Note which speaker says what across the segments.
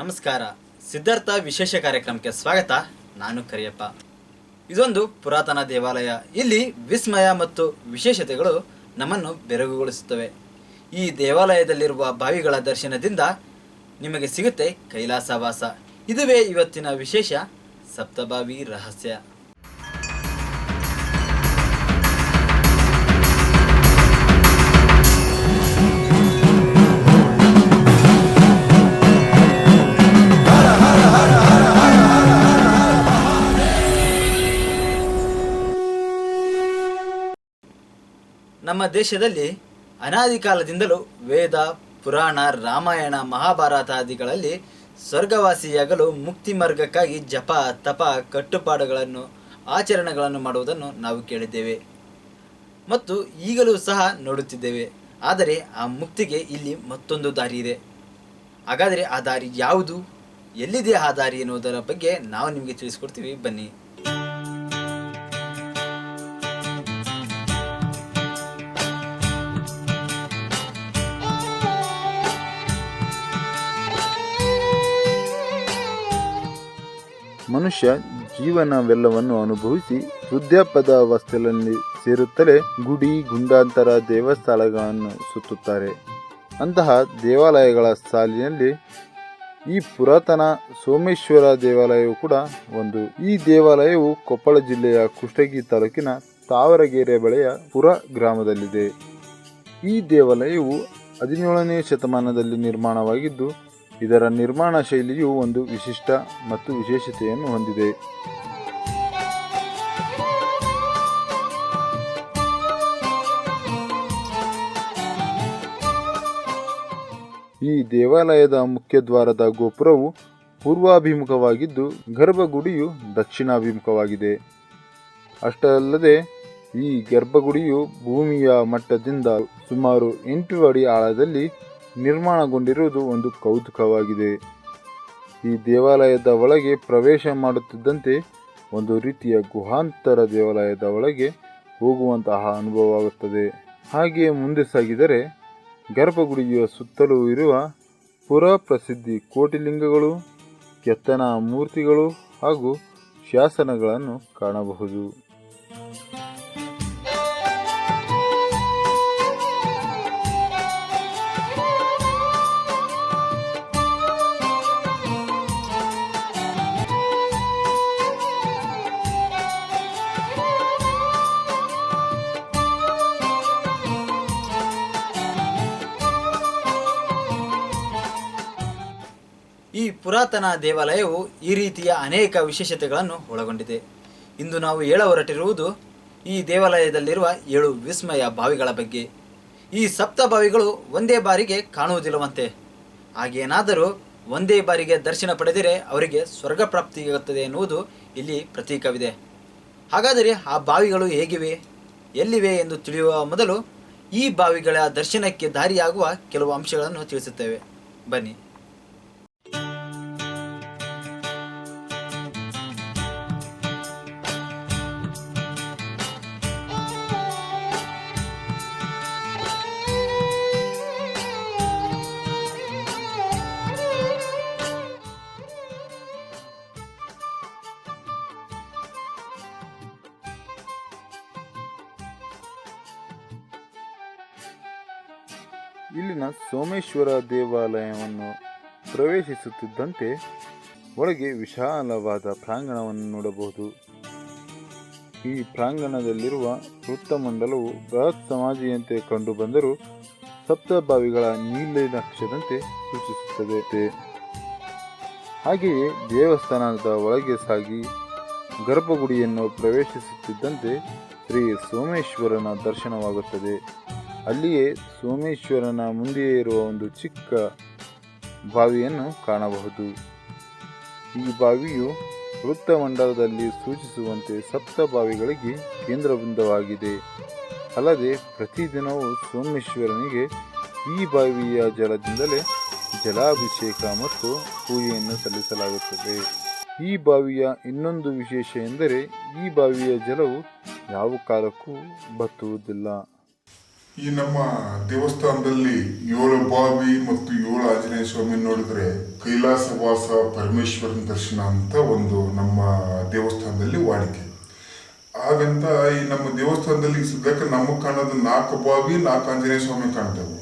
Speaker 1: ನಮಸ್ಕಾರ. ಸಿದ್ಧಾರ್ಥ ವಿಶೇಷ ಕಾರ್ಯಕ್ರಮಕ್ಕೆ ಸ್ವಾಗತ. ನಾನು ಕರಿಯಪ್ಪ. ಇದೊಂದು ಪುರಾತನ ದೇವಾಲಯ. ಇಲ್ಲಿ ವಿಸ್ಮಯ ಮತ್ತು ವಿಶೇಷತೆಗಳು ನಮ್ಮನ್ನು ಬೆರಗುಗೊಳಿಸುತ್ತವೆ. ಈ ದೇವಾಲಯದಲ್ಲಿರುವ ಬಾವಿಗಳ ದರ್ಶನದಿಂದ ನಿಮಗೆ ಸಿಗುತ್ತೆ ಕೈಲಾಸವಾಸ. ಇದುವೇ ಇವತ್ತಿನ ವಿಶೇಷ ಸಪ್ತಬಾವಿ ರಹಸ್ಯ. ನಮ್ಮ ದೇಶದಲ್ಲಿ ಅನಾದಿ ಕಾಲದಿಂದಲೂ ವೇದ, ಪುರಾಣ, ರಾಮಾಯಣ, ಮಹಾಭಾರತಾದಿಗಳಲ್ಲಿ ಸ್ವರ್ಗವಾಸಿಯಾಗಲು ಮುಕ್ತಿ ಮಾರ್ಗಕ್ಕಾಗಿ ಜಪ, ತಪ, ಕಟ್ಟುಪಾಡುಗಳನ್ನು, ಆಚರಣೆಗಳನ್ನು ಮಾಡುವುದನ್ನು ನಾವು ಕೇಳಿದ್ದೇವೆ. ಮತ್ತು ಈಗಲೂ ಸಹ ನೋಡುತ್ತಿದ್ದೇವೆ. ಆದರೆ ಆ ಮುಕ್ತಿಗೆ ಇಲ್ಲಿ ಮತ್ತೊಂದು ದಾರಿ ಇದೆ. ಹಾಗಾದರೆ ಆ ದಾರಿ ಯಾವುದು? ಎಲ್ಲಿದೆ ಆ ದಾರಿ ಎನ್ನುವುದರ ಬಗ್ಗೆ ನಾವು ನಿಮಗೆ ತಿಳಿಸ್ಕೊಡ್ತೀವಿ. ಬನ್ನಿ.
Speaker 2: ಮನುಷ್ಯ ಜೀವನವೆಲ್ಲವನ್ನು ಅನುಭವಿಸಿ ವೃದ್ಧಾಪದ ಅವಸ್ಥೆಯಲ್ಲಿ ಸೇರುತ್ತಲೇ ಗುಡಿ, ಗುಂಡಾಂತರ ದೇವಸ್ಥಾನಗಳನ್ನು ಸುತ್ತುತ್ತಾರೆ. ಅಂತಹ ದೇವಾಲಯಗಳ ಸಾಲಿನಲ್ಲಿ ಈ ಪುರಾತನ ಸೋಮೇಶ್ವರ ದೇವಾಲಯವು ಕೂಡ ಒಂದು. ಈ ದೇವಾಲಯವು ಕೊಪ್ಪಳ ಜಿಲ್ಲೆಯ ಕುಷ್ಟಗಿ ತಾಲೂಕಿನ ತಾವರಗೆರೆ ಬಳಿಯ ಪುರ ಗ್ರಾಮದಲ್ಲಿದೆ. ಈ ದೇವಾಲಯವು ಹದಿನೇಳನೇ ಶತಮಾನದಲ್ಲಿ ನಿರ್ಮಾಣವಾಗಿದ್ದು ಇದರ ನಿರ್ಮಾಣ ಶೈಲಿಯು ಒಂದು ವಿಶಿಷ್ಟ ಮತ್ತು ವಿಶೇಷತೆಯನ್ನು ಹೊಂದಿದೆ. ಈ ದೇವಾಲಯದ ಮುಖ್ಯದ್ವಾರದ ಗೋಪುರವು ಪೂರ್ವಾಭಿಮುಖವಾಗಿದ್ದು, ಗರ್ಭಗುಡಿಯು ದಕ್ಷಿಣಾಭಿಮುಖವಾಗಿದೆ. ಅಷ್ಟಲ್ಲದೆ, ಈ ಗರ್ಭಗುಡಿಯು ಭೂಮಿಯ ಮಟ್ಟದಿಂದ ಸುಮಾರು ಎಂಟು ಅಡಿ ಆಳದಲ್ಲಿ ನಿರ್ಮಾಣಗೊಂಡಿರುವುದು ಒಂದು ಕೌತುಕವಾಗಿದೆ. ಈ ದೇವಾಲಯದ ಒಳಗೆ ಪ್ರವೇಶ ಮಾಡುತ್ತಿದ್ದಂತೆ ಒಂದು ರೀತಿಯ ಗುಹಾಂತರ ದೇವಾಲಯದ ಒಳಗೆ ಹೋಗುವಂತಹ ಅನುಭವವಾಗುತ್ತದೆ. ಹಾಗೆಯೇ ಮುಂದೆ ಸಾಗಿದರೆ ಗರ್ಭಗುಡಿಯ ಸುತ್ತಲೂ ಇರುವ ಪುರಪ್ರಸಿದ್ಧಿ ಕೋಟಿಲಿಂಗಗಳು, ಕೆತ್ತನ ಮೂರ್ತಿಗಳು ಹಾಗೂ ಶಾಸನಗಳನ್ನು ಕಾಣಬಹುದು.
Speaker 1: ಈ ಪುರಾತನ ದೇವಾಲಯವು ಈ ರೀತಿಯ ಅನೇಕ ವಿಶೇಷತೆಗಳನ್ನು ಒಳಗೊಂಡಿದೆ. ಇಂದು ನಾವು ಹೇಳ ಹೊರಟಿರುವುದು ಈ ದೇವಾಲಯದಲ್ಲಿರುವ ಏಳು ವಿಸ್ಮಯ ಬಾವಿಗಳ ಬಗ್ಗೆ. ಈ ಸಪ್ತ ಬಾವಿಗಳು ಒಂದೇ ಬಾರಿಗೆ ಕಾಣುವುದಿಲ್ಲವಂತೆ. ಹಾಗೇನಾದರೂ ಒಂದೇ ಬಾರಿಗೆ ದರ್ಶನ ಪಡೆದರೆ ಅವರಿಗೆ ಸ್ವರ್ಗ ಪ್ರಾಪ್ತಿಯಾಗುತ್ತದೆ ಎನ್ನುವುದು ಇಲ್ಲಿ ಪ್ರತೀಕವಿದೆ. ಹಾಗಾದರೆ ಆ ಬಾವಿಗಳು ಹೇಗಿವೆ? ಎಲ್ಲಿವೆ ಎಂದು ತಿಳಿಯುವ ಮೊದಲು ಈ ಬಾವಿಗಳ ದರ್ಶನಕ್ಕೆ ದಾರಿಯಾಗುವ ಕೆಲವು ಅಂಶಗಳನ್ನು ತಿಳಿಸುತ್ತೇವೆ. ಬನ್ನಿ.
Speaker 2: ಇಲ್ಲಿನ ಸೋಮೇಶ್ವರ ದೇವಾಲಯವನ್ನು ಪ್ರವೇಶಿಸುತ್ತಿದ್ದಂತೆ ಒಳಗೆ ವಿಶಾಲವಾದ ಪ್ರಾಂಗಣವನ್ನು ನೋಡಬಹುದು. ಈ ಪ್ರಾಂಗಣದಲ್ಲಿರುವ ವೃತ್ತಮಂಡಲವು ಬೃಹತ್ ಸಮಾಧಿಯಂತೆ ಕಂಡುಬಂದರೂ ಸಪ್ತಭಾವಿಗಳ ನೀಲನಕ್ಷದಂತೆ ಸೂಚಿಸುತ್ತದೆ. ಹಾಗೆಯೇ ದೇವಸ್ಥಾನದ ಒಳಗೆ ಸಾಗಿ ಗರ್ಭಗುಡಿಯನ್ನು ಪ್ರವೇಶಿಸುತ್ತಿದ್ದಂತೆ ಶ್ರೀ ಸೋಮೇಶ್ವರನ ದರ್ಶನವಾಗುತ್ತದೆ. ಅಲ್ಲಿಯೇ ಸೋಮೇಶ್ವರನ ಮುಂದೆಯೇ ಇರುವ ಒಂದು ಚಿಕ್ಕ ಬಾವಿಯನ್ನು ಕಾಣಬಹುದು. ಈ ಬಾವಿಯು ವೃತ್ತಮಂಡಲದಲ್ಲಿ ಸೂಚಿಸುವಂತೆ ಸಪ್ತ ಬಾವಿಗಳಿಗೆ ಕೇಂದ್ರಬಿಂದುವಾಗಿದೆ. ಅಲ್ಲದೆ ಪ್ರತಿದಿನವೂ ಸೋಮೇಶ್ವರನಿಗೆ ಈ ಬಾವಿಯ ಜಲದಿಂದಲೇ ಜಲಾಭಿಷೇಕ ಮತ್ತು ಪೂಜೆಯನ್ನು ಸಲ್ಲಿಸಲಾಗುತ್ತದೆ. ಈ ಬಾವಿಯ ಇನ್ನೊಂದು ವಿಶೇಷ ಎಂದರೆ ಈ ಬಾವಿಯ ಜಲವು ಯಾವ ಕಾಲಕ್ಕೂ ಬತ್ತುವುದಿಲ್ಲ
Speaker 3: ಈ ನಮ್ಮ ದೇವಸ್ಥಾನದಲ್ಲಿ ಏಳು ಬಾವಿ ಮತ್ತು ಏಳು ಆಂಜನೇಯ ಸ್ವಾಮಿ ನೋಡಿದ್ರೆ ಕೈಲಾಸವಾಸ ಪರಮೇಶ್ವರನ ದರ್ಶನ ಅಂತ ಒಂದು ನಮ್ಮ ದೇವಸ್ಥಾನದಲ್ಲಿ ವಾಡಿಕೆ. ಹಾಗಂತ ಈ ನಮ್ಮ ದೇವಸ್ಥಾನದಲ್ಲಿ ಸದ್ಯಕ್ಕೆ ನಮಗೆ ಕಾಣೋದು ನಾಲ್ಕು ಬಾವಿ ನಾಲ್ಕು ಆಂಜನೇಯ ಸ್ವಾಮಿ ಕಾಣ್ತೇವೆ.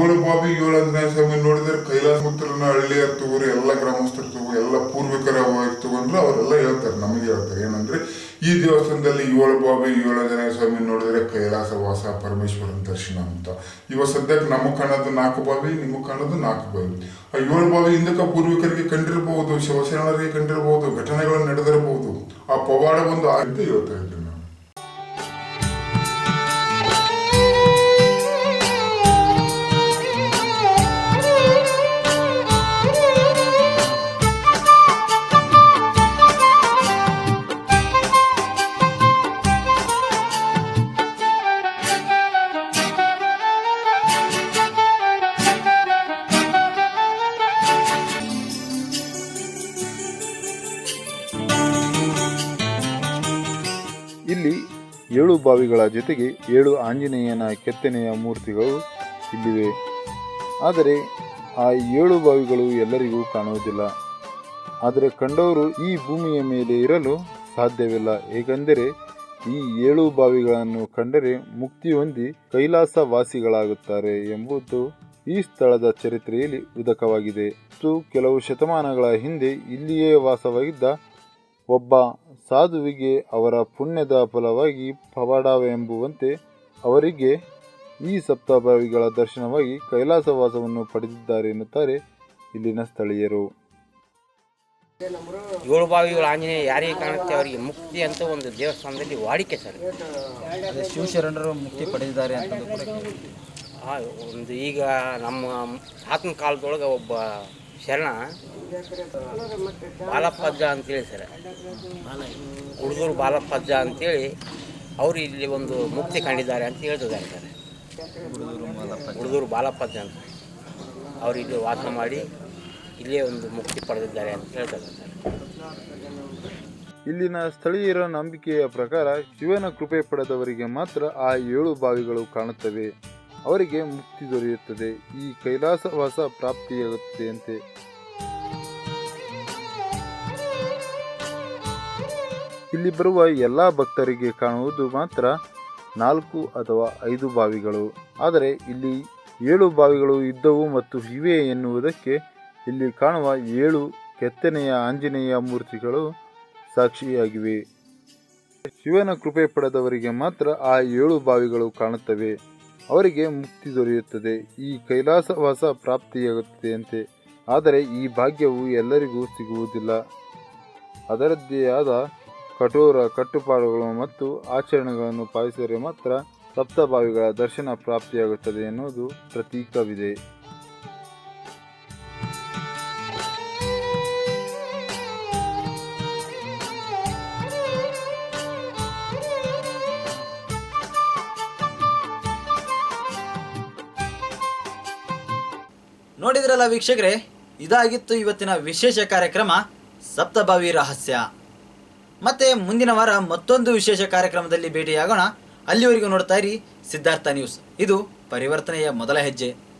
Speaker 3: ಏಳು ಬಾವಿ ಏಳು ಆಂಜನೇಯ ಸ್ವಾಮಿ ನೋಡಿದ್ರೆ ಕೈಲಾಸ ಭಕ್ತರನ್ನ ಹಳ್ಳಿಯ ತಗೋರಿ ಎಲ್ಲ ಗ್ರಾಮಸ್ಥರು ತಗೋ, ಎಲ್ಲ ಪೂರ್ವಿಕರ ತಗೊಂಡ್ರೆ ಅವರೆಲ್ಲ ಹೇಳ್ತಾರೆ, ನಮಗೆ ಹೇಳ್ತಾರೆ. ಏನಂದ್ರೆ ಈ ದೇವಸ್ಥಾನದಲ್ಲಿ ಏಳು ಬಾವಿ, ಏಳು ಜನ ಸ್ವಾಮಿ ನೋಡಿದ್ರೆ ಕೈಲಾಸ ವಾಸ ಪರಮೇಶ್ವರನ ದರ್ಶನ ಅಂತ. ಇವಾಗ ಸದ್ಯಕ್ಕೆ ನಮಗೆ ಕಾಣೋದು ನಾಲ್ಕು ಬಾವಿ ನಿಮಗೆ ಕಾಣೋದು ನಾಲ್ಕು ಬಾವಿ. ಆ ಏಳು ಬಾವಿ ಹಿಂದಕ್ಕೆ ಪೂರ್ವಿಕರಿಗೆ ಕಂಡಿರಬಹುದು, ಶಿವಶರಣರಿಗೆ ಕಂಡಿರಬಹುದು, ಘಟನೆಗಳು ನಡೆದಿರಬಹುದು. ಆ ಪವಾಡ ಒಂದು ಆಗಿದೆ ಹೇಳ್ತಾ
Speaker 2: ಏಳು ಬಾವಿಗಳ ಜೊತೆಗೆ ಏಳು ಆಂಜನೇಯನ ಕೆತ್ತನೆಯ ಮೂರ್ತಿಗಳು ಇಲ್ಲಿವೆ. ಆದರೆ ಆ ಏಳು ಬಾವಿಗಳು ಎಲ್ಲರಿಗೂ ಕಾಣುವುದಿಲ್ಲ. ಆದರೆ ಕಂಡವರು ಈ ಭೂಮಿಯ ಮೇಲೆ ಇರಲು ಸಾಧ್ಯವಿಲ್ಲ. ಏಕೆಂದರೆ ಈ ಏಳು ಬಾವಿಗಳನ್ನು ಕಂಡರೆ ಮುಕ್ತಿ ಹೊಂದಿ ಕೈಲಾಸ ವಾಸಿಗಳಾಗುತ್ತಾರೆ ಎಂಬುದು ಈ ಸ್ಥಳದ ಚರಿತ್ರೆಯಲ್ಲಿ ಉದಕವಾಗಿದೆ. ಮತ್ತು ಕೆಲವು ಶತಮಾನಗಳ ಹಿಂದೆ ಇಲ್ಲಿಯೇ ವಾಸವಾಗಿದ್ದ ಒಬ್ಬ ಸಾಧುವಿಗೆ ಅವರ ಪುಣ್ಯದ ಫಲವಾಗಿ ಪವಾಡವೆಂಬುವಂತೆ ಅವರಿಗೆ ಈ ಸಪ್ತಭಾವಿಗಳ ದರ್ಶನವಾಗಿ ಕೈಲಾಸವಾಸವನ್ನು ಪಡೆದಿದ್ದಾರೆ ಎನ್ನುತ್ತಾರೆ ಇಲ್ಲಿನ ಸ್ಥಳೀಯರು.
Speaker 4: ಏಳು ಬಾವಿಗಳು ಆಂಜನೇಯ ಯಾರಿಗೆ ಕಾಣುತ್ತೆ? ಅವರಿಗೆ ಮುಕ್ತಿ ಅಂತ ಒಂದು ದೇವಸ್ಥಾನದಲ್ಲಿ ವಾಡಿಕೆ ಸರ್.
Speaker 1: ಅದೇ ಶಿವಶರಣರು ಮುಕ್ತಿ ಪಡೆದಿದ್ದಾರೆ ಅಂತಂದು ಕೂಡ
Speaker 4: ಆ ಒಂದು ಈಗ ನಮ್ಮ ಆತ್ಮ ಕಾಲದೊಳಗೆ ಒಬ್ಬ ಶರಣ ಬಾಲಪ್ಪಜ್ಜ ಅಂತೇಳಿ ಸರ್. ಹುಡುಗರು ಬಾಲಪ್ಪಜ್ಜ ಅಂತೇಳಿ ಅವರು ಇಲ್ಲಿ ಒಂದು ಮುಕ್ತಿ ಕಂಡಿದ್ದಾರೆ ಅಂತ ಹೇಳ್ತಿದ್ದಾರೆ ಸರ್. ಹುಡುಗರು ಬಾಲಪ್ಪಜ್ಜ ಅಂತ. ಅವರು ಇಲ್ಲಿ ವಾಸ ಮಾಡಿ ಇಲ್ಲೇ ಒಂದು ಮುಕ್ತಿ ಪಡೆದಿದ್ದಾರೆ ಅಂತ ಹೇಳ್ತಾರೆ ಸರ್.
Speaker 2: ಇಲ್ಲಿನ ಸ್ಥಳೀಯರ ನಂಬಿಕೆಯ ಪ್ರಕಾರ ಶಿವನ ಕೃಪೆ ಪಡೆದವರಿಗೆ ಮಾತ್ರ ಆ ಏಳು ಬಾವಿಗಳು ಕಾಣುತ್ತವೆ. ಅವರಿಗೆ ಮುಕ್ತಿ ದೊರೆಯುತ್ತದೆ. ಈ ಕೈಲಾಸವಾಸ ಪ್ರಾಪ್ತಿಯಾಗುತ್ತದೆಯಂತೆ. ಇಲ್ಲಿ ಬರುವ ಎಲ್ಲ ಭಕ್ತರಿಗೆ ಕಾಣುವುದು ಮಾತ್ರ ನಾಲ್ಕು ಅಥವಾ ಐದು ಬಾವಿಗಳು. ಆದರೆ ಇಲ್ಲಿ ಏಳು ಬಾವಿಗಳು ಇದ್ದವು ಮತ್ತು ಇವೆ ಎನ್ನುವುದಕ್ಕೆ ಇಲ್ಲಿ ಕಾಣುವ ಏಳು ಕೆತ್ತನೆಯ ಆಂಜನೇಯ ಮೂರ್ತಿಗಳು ಸಾಕ್ಷಿಯಾಗಿವೆ. ಶಿವನ ಕೃಪೆ ಪಡೆದವರಿಗೆ ಮಾತ್ರ ಆ ಏಳು ಬಾವಿಗಳು ಕಾಣುತ್ತವೆ. ಅವರಿಗೆ ಮುಕ್ತಿ ದೊರೆಯುತ್ತದೆ. ಈ ಕೈಲಾಸವಾಸ ಪ್ರಾಪ್ತಿಯಾಗುತ್ತದೆಯಂತೆ. ಆದರೆ ಈ ಭಾಗ್ಯವು ಎಲ್ಲರಿಗೂ ಸಿಗುವುದಿಲ್ಲ. ಅದರದ್ದೇ ಆದ ಕಠೋರ ಕಟ್ಟುಪಾಡುಗಳು ಮತ್ತು ಆಚರಣೆಗಳನ್ನು ಪಾಲಿಸಿದರೆ ಮಾತ್ರ ಸಪ್ತಭಾವಿಗಳ ದರ್ಶನ ಪ್ರಾಪ್ತಿಯಾಗುತ್ತದೆ ಎನ್ನುವುದು ಪ್ರತೀಕವಿದೆ.
Speaker 1: ನೋಡಿದ್ರಲ್ಲ ವೀಕ್ಷಕರೇ, ಇದಾಗಿತ್ತು ಇವತ್ತಿನ ವಿಶೇಷ ಕಾರ್ಯಕ್ರಮ ಸಪ್ತಭಾವಿ ರಹಸ್ಯ. ಮತ್ತೆ ಮುಂದಿನ ವಾರ ಮತ್ತೊಂದು ವಿಶೇಷ ಕಾರ್ಯಕ್ರಮದಲ್ಲಿ ಭೇಟಿಯಾಗೋಣ. ಅಲ್ಲಿವರೆಗೂ ನೋಡ್ತಾ ಇರಿ ಸಿದ್ಧಾರ್ಥ ನ್ಯೂಸ್. ಇದು ಪರಿವರ್ತನೆಯ ಮೊದಲ ಹೆಜ್ಜೆ.